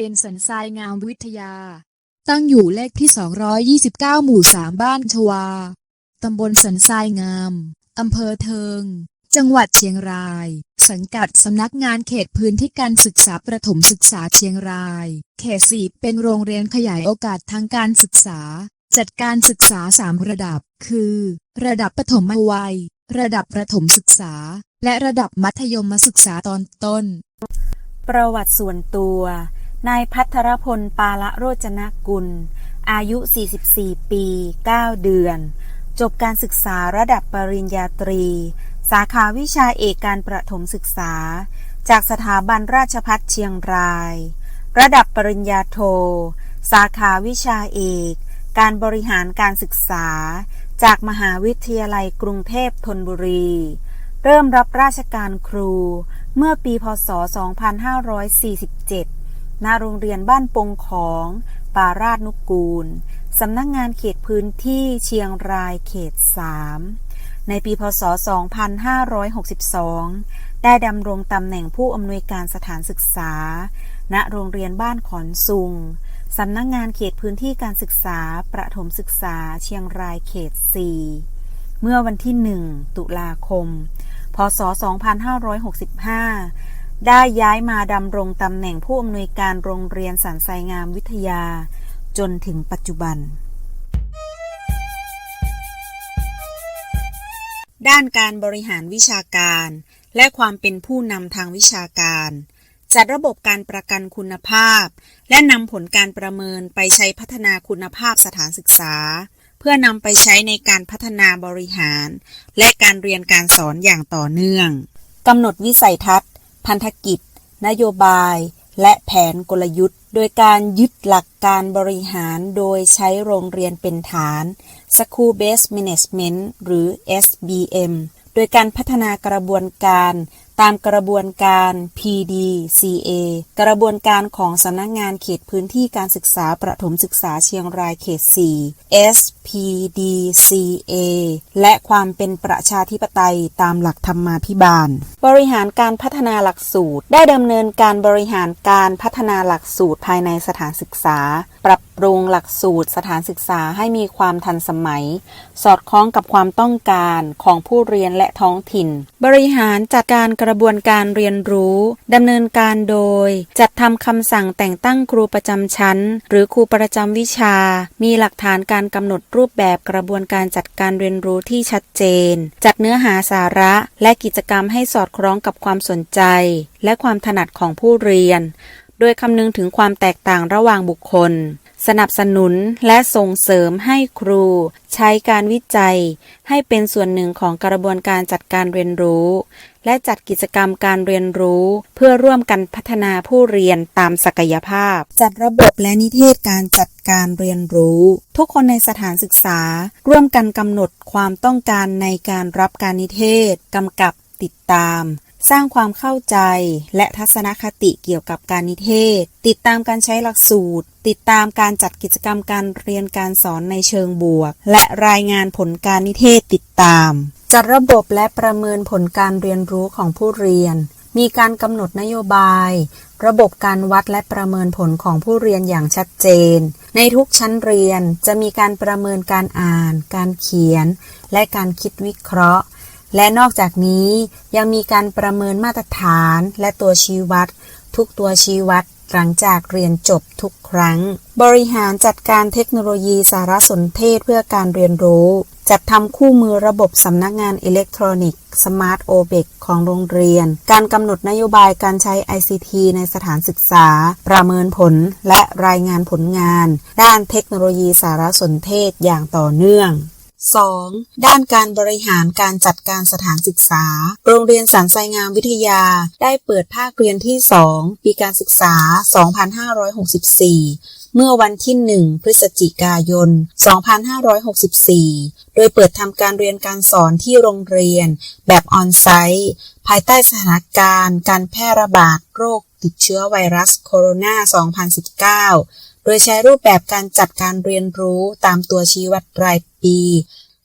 รียนสันทรายงามวิทยา ตั้งอยู่เลขที่ 229 หมู่ 3 บ้านชวา ตำบลสันทรายงาม อำเภอเทิง จังหวัดเชียงราย สังกัดสำนักงานเขตพื้นที่การศึกษาประถมศึกษาเชียงราย เขตสี่เป็นโรงเรียนขยายโอกาสทางการศึกษา จัดการศึกษา 3 ระดับ คือ ระดับประถมวัย ระดับประถมศึกษา และระดับมัธยมศึกษาตอนต้นประวัติส่วนตัว นายพัทรพลปาละโรจนกุล อายุ 44 ปี 9 เดือน จบการศึกษาระดับปริญญาตรี สาขาวิชาเอกการประถมศึกษา จากสถาบันราชพัฒเชียงราย ระดับปริญญาโท สาขาวิชาเอก การบริหารการศึกษา จากมหาวิทยาลัยกรุงเทพธนบุรี เริ่มรับราชการครูเมื่อปีพศ 2547 ณโรงเรียนบ้านปงของ ปาราชนุกูล สำนักงงานเขตพื้นที่เชียงรายเขต 3 ในปีพศ 2562 ได้ดำรงตำแหน่งผู้อำนวยการสถานศึกษา ณ โรงเรียนบ้านขอนซุง สำนักงงานเขตพื้นที่การศึกษา ประถมศึกษาเชียงรายเขต 4 เมื่อวันที่ 1 ตุลาคม พศ 2565 ได้ย้ายมาดำรงตำแหน่งผู้อำนวยการโรงเรียนสันไซงามวิทยา จนถึงปัจจุบัน ด้านการบริหารวิชาการ และความเป็นผู้นำทางวิชาการ จัดระบบการประกันคุณภาพ และนำผลการประเมินไปใช้พัฒนาคุณภาพสถานศึกษา เพื่อนำไปใช้ในการพัฒนาบริหาร และการเรียนการสอนอย่างต่อเนื่องกำหนดวิสัยทัศน์ พันธกิจ นโยบาย และแผนกลยุทธ์ โดยการยึดหลักการบริหารโดยใช้โรงเรียนเป็นฐาน School Based Management หรือ SBM โดยการพัฒนากระบวนการ ตามกระบวนการ PDCA กระบวนการของสำนักงงานเขตพื้นที่การศึกษาประถมศึกษาเชียงรายเขต 4 SPDCA และความเป็นประชาธิปไตยตามหลักธรรมาภิบาล บริหารการพัฒนาหลักสูตร ได้ดำเนินการบริหารการพัฒนาหลักสูตรภายในสถานศึกษา ปรับ ปรุงหลักสูตรสถานศึกษาให้มีความทันสมัย สอดคล้องกับความต้องการของผู้เรียนและท้องถิ่น บริหารจัดการกระบวนการเรียนรู้ดำเนินการโดย จัดทำคำสั่งแต่งตั้งครูประจำชั้น หรือครูประจำวิชา มีหลักฐานการกำหนดรูปแบบกระบวนการจัดการเรียนรู้ที่ชัดเจน จัดเนื้อหาสาระและกิจกรรมให้สอดคล้องกับความสนใจ และความถนัดของผู้เรียน โดยคำนึงถึงความแตกต่างระหว่างบุคคล สนับสนุนและส่งเสริมให้ครู ใช้การวิจัย ให้เป็นส่วนหนึ่งของกระบวนการจัดการเรียนรู้ และจัดกิจกรรมการเรียนรู้ เพื่อร่วมกันพัฒนาผู้เรียนตามศักยภาพ จัดระบบและนิเทศการจัดการเรียนรู้ ทุกคนในสถานศึกษา ร่วมกันกำหนดความต้องการในการรับการนิเทศกำกับติดตาม สร้างความเข้าใจและทัศนคติเกี่ยวกับการนิเทศ ติดตามการใช้หลักสูตร ติดตามการจัดกิจกรรมการเรียนการสอนในเชิงบวก และรายงานผลการนิเทศติดตาม จัดระบบและประเมินผลการเรียนรู้ของผู้เรียน มีการกำหนดนโยบาย ระบบการวัดและประเมินผลของผู้เรียนอย่างชัดเจน ในทุกชั้นเรียนจะมีการประเมินการอ่าน การเขียน และการคิดวิเคราะห์ และนอกจากนี้ยังมีการประเมินมาตรฐานและตัวชี้วัด ทุกตัวชี้วัดหลังจากเรียนจบทุกครั้ง บริหารจัดการเทคโนโลยีสารสนเทศเพื่อการเรียนรู้ จัดทำคู่มือระบบสำนักงานอิเล็กทรอนิกส์สมาร์ทโอเบกของโรงเรียน การกำหนดนโยบายการใช้ ICT ในสถานศึกษา ประเมินผลและรายงานผลงาน ด้านเทคโนโลยีสารสนเทศอย่างต่อเนื่อง 2. ด้านการบริหารการจัดการสถานศึกษา โรงเรียนสันไซงามวิทยา ได้เปิดภาคเรียนที่ 2 ปีการศึกษา 2564เมื่อวันที่ 1 พฤศจิกายน 2564 โดยเปิดทำการเรียนการสอนที่โรงเรียน แบบออนไซต์ ภายใต้สถานการณ์ การแพร่ระบาดโรคติดเชื้อไวรัสโคโรนา 2019 โดยใช้รูปแบบการจัดการเรียนรู้ตามตัวชี้วัดราย ปี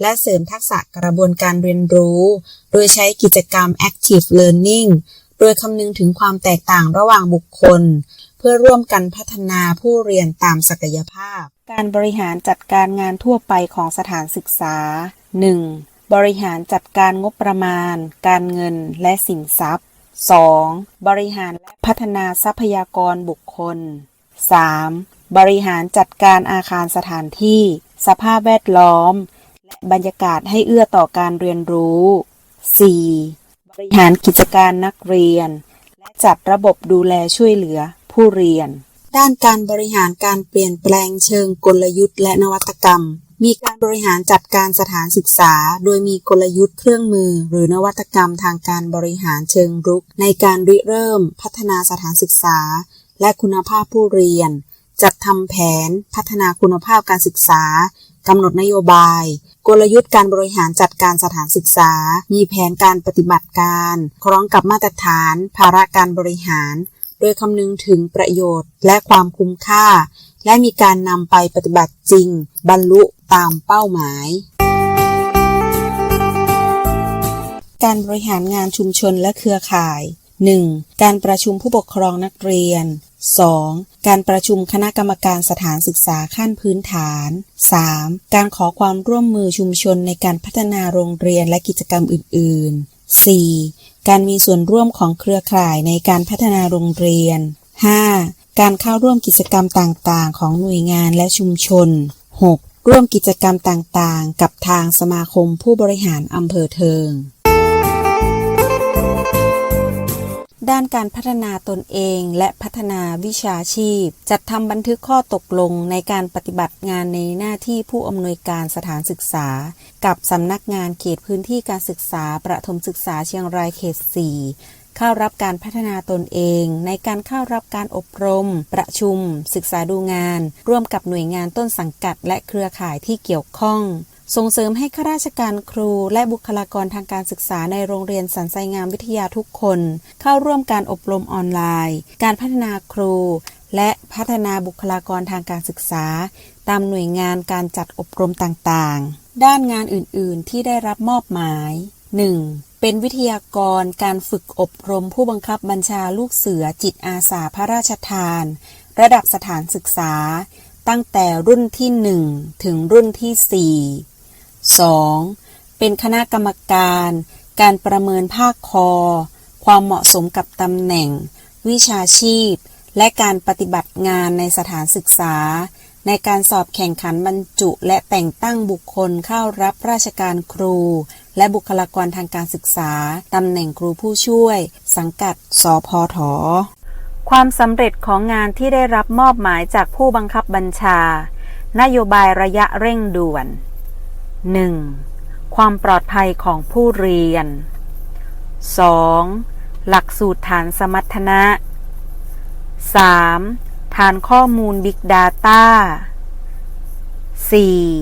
และเสริมทักษะกระบวนการเรียนรู้ โดยใช้กิจกรรม Active Learning โดยคำนึงถึงความแตกต่างระหว่างบุคคล เพื่อร่วมกันพัฒนาผู้เรียนตามศักยภาพ การบริหารจัดการงานทั่วไปของสถานศึกษา 1. บริหารจัดการงบประมาณ การเงินและสินทรัพย์ 2. บริหารและพัฒนาทรัพยากรบุคคล 3. บริหารจัดการอาคารสถานที่ สภาพแวดล้อม และบรรยากาศให้เอื้อต่อการเรียนรู้ 4. บริหารกิจการนักเรียน และจัดระบบดูแลช่วยเหลือผู้เรียน ด้านการบริหารการเปลี่ยนแปลงเชิงกลยุทธ์และนวัตกรรม มีการบริหารจัดการสถานศึกษา โดยมีกลยุทธ์เครื่องมือ หรือนวัตกรรมทางการบริหารเชิงรุก ในการริเริ่ม พัฒนาสถานศึกษา และคุณภาพผู้เรียน จัดทำแผน พัฒนาคุณภาพการศึกษากำหนดนโยบาย กลยุทธ์การบริหารจัดการสถานศึกษา มีแผนการปฏิบัติการพร้อมกับมาตรฐาน ภาระการบริหาร โดยคำนึงถึงประโยชน์ และความคุ้มค่า และมีการนำไปปฏิบัติจริง บรรลุตามเป้าหมาย การบริหารงานชุมชนและเครือข่าย 1. การประชุมผู้ปกครองนักเรียน 2. การประชุมคณะกรรมการสถานศึกษาขั้นพื้นฐาน 3. การขอความร่วมมือชุมชนในการพัฒนาโรงเรียนและกิจกรรมอื่น ๆ 4. การมีส่วนร่วมของเครือข่ายในการพัฒนาโรงเรียน 5. การเข้าร่วมกิจกรรมต่างๆ ของหน่วยงานและชุมชน 6. ร่วมกิจกรรมต่างๆ กับทางสมาคมผู้บริหารอำเภอเทิง ด้านการพัฒนาตนเองและพัฒนาวิชาชีพ จัดทำบันทึกข้อตกลงในการปฏิบัติงานในหน้าที่ผู้อำนวยการสถานศึกษา กับสำนักงานเขตพื้นที่การศึกษาประถมศึกษาเชียงรายเขต 4 เข้ารับการพัฒนาตนเอง ในการเข้ารับการอบรม ประชุม ศึกษาดูงาน ร่วมกับหน่วยงานต้นสังกัด และเครือข่ายที่เกี่ยวข้อง ส่งเสริมให้ข้าราชการครูและบุคลากรทางการศึกษาในโรงเรียนสันไซงามวิทยาทุกคน เข้าร่วมการอบรมออนไลน์ การพัฒนาครู และพัฒนาบุคลากรทางการศึกษา ตามหน่วยงานการจัดอบรมต่างๆ ด้านงานอื่นๆ ที่ได้รับมอบหมาย 1. เป็นวิทยากรการฝึกอบรมผู้บังคับบัญชาลูกเสือจิตอาสาพระราชทาน ระดับสถานศึกษา ตั้งแต่รุ่นที่ 1 ถึงรุ่นที่ 4 2. เป็นคณะกรรมการ การประเมินภาคคอ ความเหมาะสมกับตำแหน่ง วิชาชีพ และการปฏิบัติงานในสถานศึกษา ในการสอบแข่งขันบรรจุและแต่งตั้งบุคคลเข้ารับราชการครู และบุคลากรทางการศึกษา ตำแหน่งครูผู้ช่วย สังกัด สพทความสำเร็จของงานที่ได้รับมอบหมายจากผู้บังคับบัญชา นโยบายระยะเร่งด่วน 1. ความปลอดภัยของผู้เรียน 2. หลักสูตรฐานสมรรถนะ 3. ฐานข้อมูล Big Data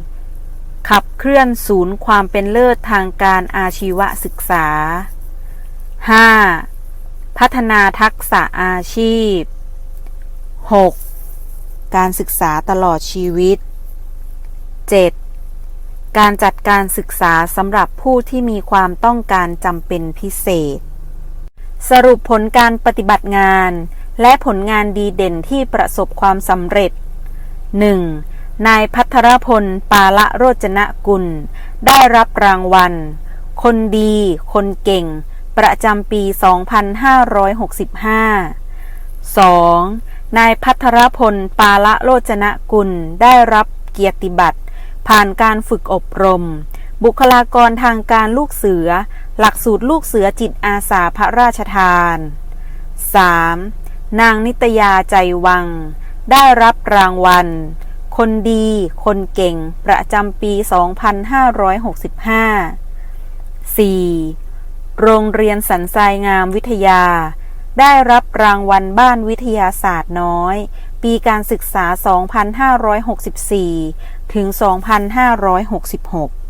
4. ขับเคลื่อนศูนย์ความเป็นเลิศทางการอาชีวศึกษา 5. พัฒนาทักษะอาชีพ 6. การศึกษาตลอดชีวิต 7. การจัดการศึกษาสำหรับผู้ที่มีความต้องการจำเป็นพิเศษ สรุปผลการปฏิบัติงาน และผลงานดีเด่นที่ประสบความสำเร็จ 1. นายพัทรพล ปาละโรจนะกุล ได้รับรางวัล คนดี คนเก่ง ประจำปี 2565 2. นายพัทรพล ปาละโรจนะกุล ได้รับเกียรติบัตร ผ่านการฝึกอบรม บุคลากรทางการลูกเสือ หลักสูตรลูกเสือจิตอาสาพระราชทาน 3. นางนิตยาใจวัง ได้รับรางวัล คนดี คนเก่ง ประจำปี 2565 4. โรงเรียนสันทรายงามวิทยา ได้รับรางวัลบ้านวิทยาศาสตร์น้อย ปีการศึกษา 2564 ถึง 2566